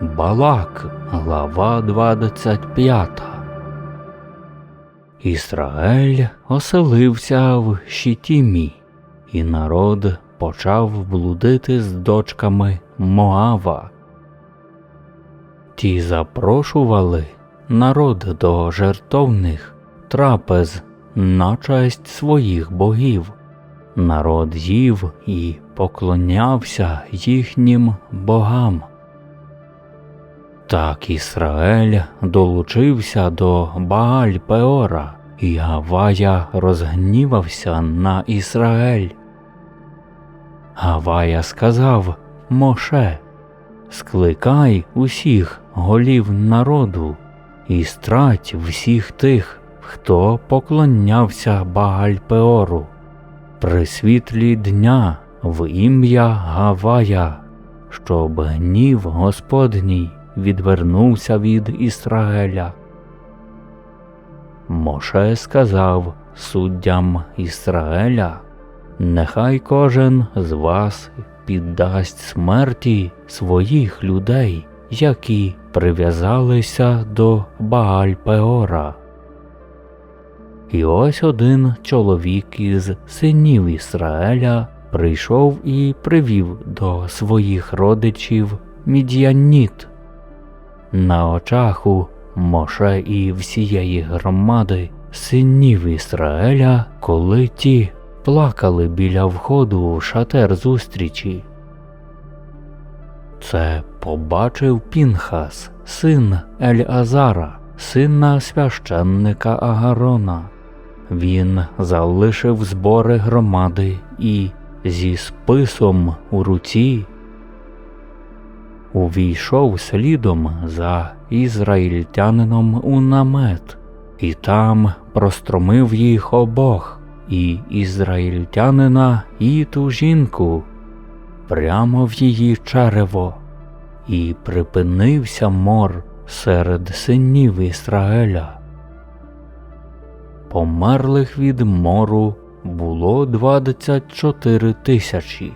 Балак, глава 25. Ісраель оселився в Щитімі, і народ почав блудити з дочками Моава. Ті запрошували народ до жертовних трапез на честь своїх богів. Народ їв і поклонявся їхнім богам. Так Ісраель долучився до Бааль Пеора, і Гавая розгнівався на Ісраель. Гавая сказав Моше, скликай усіх голів народу і страсть всіх тих, хто поклонявся Бааль Пеору при світлі дня в ім'я Гавая, щоб гнів Господній відвернувся від Ісраїля. Моше сказав суддям Ісраїля, нехай кожен з вас піддасть смерті своїх людей, які прив'язалися до Бааль Пеора. І ось один чоловік із синів Ісраїля прийшов і привів до своїх родичів Мід'яніт. На очах у Моше і всієї громади синів Ісраїля, коли ті плакали біля входу в шатер зустрічі. Це побачив Пінхас, син Ель-Азара, сина священника Агарона. Він залишив збори громади і зі списом у руці увійшов слідом за ізраїльтянином у намет, і там простромив їх обох, і ізраїльтянина, і ту жінку, прямо в її черево, і припинився мор серед синів Ісраеля. Померлих від мору було двадцять чотири тисячі.